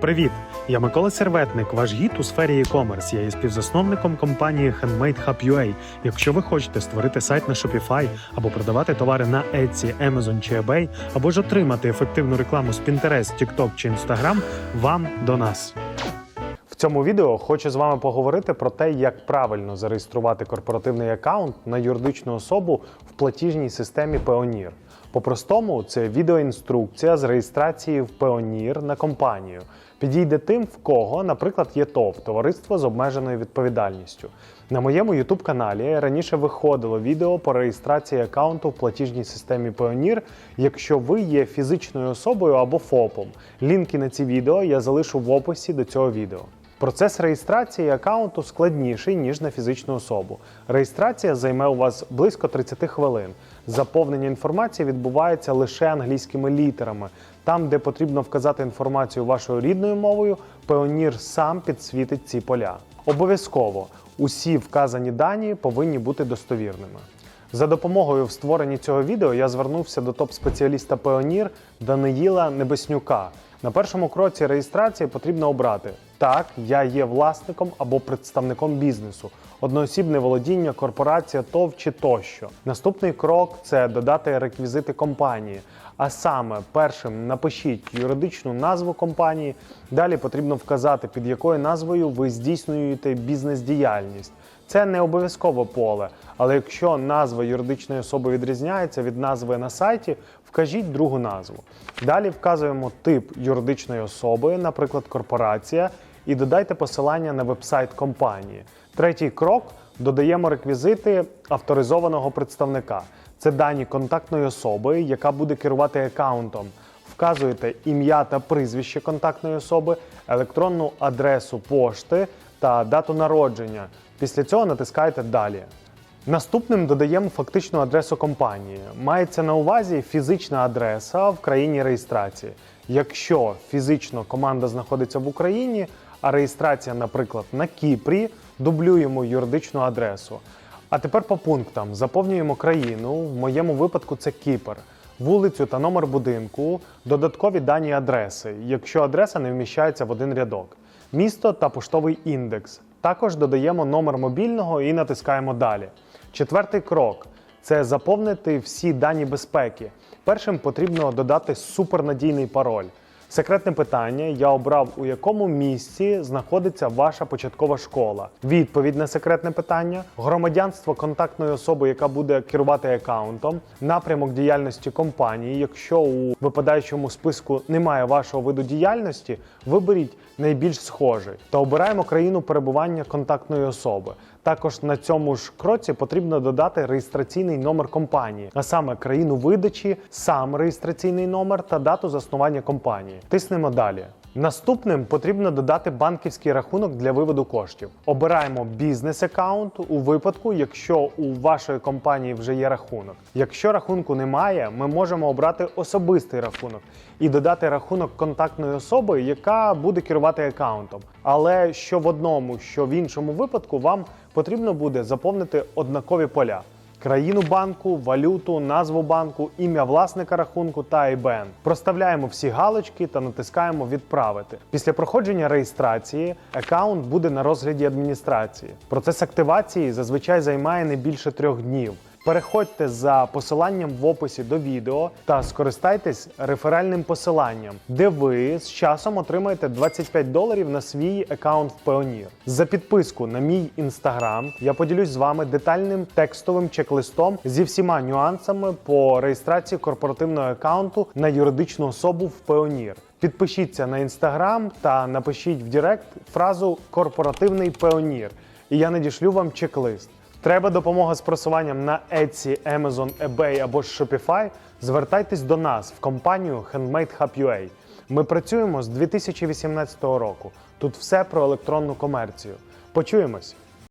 Привіт! Я Микола Серветник, ваш гід у сфері e-commerce. Я є співзасновником компанії Handmade Hub UA. Якщо ви хочете створити сайт на Shopify або продавати товари на Etsy, Amazon чи eBay, або ж отримати ефективну рекламу з Pinterest, TikTok чи Instagram, вам до нас. В цьому відео хочу з вами поговорити про те, як правильно зареєструвати корпоративний аккаунт на юридичну особу в платіжній системі Payoneer. По-простому, це відеоінструкція з реєстрації в Payoneer на компанію. Підійде тим, в кого, наприклад, є ТОВ товариство з обмеженою відповідальністю. На моєму youtube каналі раніше виходило відео по реєстрації аккаунту в платіжній системі Payoneer, якщо ви є фізичною особою або ФОПом. Лінки на ці відео я залишу в описі до цього відео. Процес реєстрації аккаунту складніший, ніж на фізичну особу. Реєстрація займе у вас близько 30 хвилин. Заповнення інформації відбувається лише англійськими літерами. Там, де потрібно вказати інформацію вашою рідною мовою, Payoneer сам підсвітить ці поля. Обов'язково усі вказані дані повинні бути достовірними. За допомогою в створенні цього відео я звернувся до топ-спеціаліста Payoneer Даниїла Небеснюка. На першому кроці реєстрації потрібно обрати так, я є власником або представником бізнесу, одноосібне володіння, корпорація, ТОВ чи тощо. Наступний крок це додати реквізити компанії. А саме, першим напишіть юридичну назву компанії. Далі потрібно вказати, під якою назвою ви здійснюєте бізнес-діяльність. Це не обов'язкове поле, але якщо назва юридичної особи відрізняється від назви на сайті, вкажіть другу назву. Далі вказуємо тип юридичної особи, наприклад, корпорація, і додайте посилання на вебсайт компанії. Третій крок додаємо реквізити авторизованого представника. Це дані контактної особи, яка буде керувати аккаунтом. Вказуєте ім'я та прізвище контактної особи, електронну адресу пошти та дату народження. Після цього натискаєте Далі. Наступним додаємо фактичну адресу компанії. Мається на увазі фізична адреса в країні реєстрації. Якщо фізично команда знаходиться в Україні, а реєстрація, наприклад, на Кіпрі, дублюємо юридичну адресу. А тепер по пунктам заповнюємо країну. В моєму випадку це Кіпр, вулицю та номер будинку, додаткові дані адреси, якщо адреса не вміщається в один рядок, місто та поштовий індекс. Також додаємо номер мобільного і натискаємо далі. Четвертий крок це заповнити всі дані безпеки. Першим потрібно додати супернадійний пароль. Секретне питання: я обрав, у якому місці знаходиться ваша початкова школа. Відповідь на секретне питання, громадянство контактної особи, яка буде керувати аккаунтом, напрямок діяльності компанії. Якщо у випадаючому списку немає вашого виду діяльності, виберіть найбільш схожий та обираємо країну перебування контактної особи. Також на цьому ж кроці потрібно додати реєстраційний номер компанії, а саме країну видачі, сам реєстраційний номер та дату заснування компанії. Тиснемо далі. Наступним потрібно додати банківський рахунок для виводу коштів. Обираємо бізнес аккаунт у випадку, якщо у вашої компанії вже є рахунок. Якщо рахунку немає, ми можемо обрати особистий рахунок і додати рахунок контактної особи, яка буде керувати аккаунтом. Але що в одному, що в іншому випадку, вам потрібно буде заповнити однакові поля. Країну банку, валюту, назву банку, ім'я власника рахунку та IBAN. Проставляємо всі галочки та натискаємо Відправити. Після проходження реєстрації аккаунт буде на розгляді адміністрації. Процес активації зазвичай займає не більше трьох днів. Переходьте за посиланням в описі до відео та скористайтесь реферальним посиланням, де ви з часом отримаєте 25 доларів на свій аккаунт в Payoneer. За підписку на мій інстаграм я поділюсь з вами детальним текстовим чек-листом зі всіма нюансами по реєстрації корпоративного аккаунту на юридичну особу в Payoneer. Підпишіться на інстаграм та напишіть в Директ фразу Корпоративний Payoneer, і я надішлю вам чек-лист. Треба допомога з просуванням на Etsy, Amazon, eBay або Shopify? Звертайтесь до нас в компанію Handmade Hub UA. Ми працюємо з 2018 року. Тут все про електронну комерцію. Почуємось!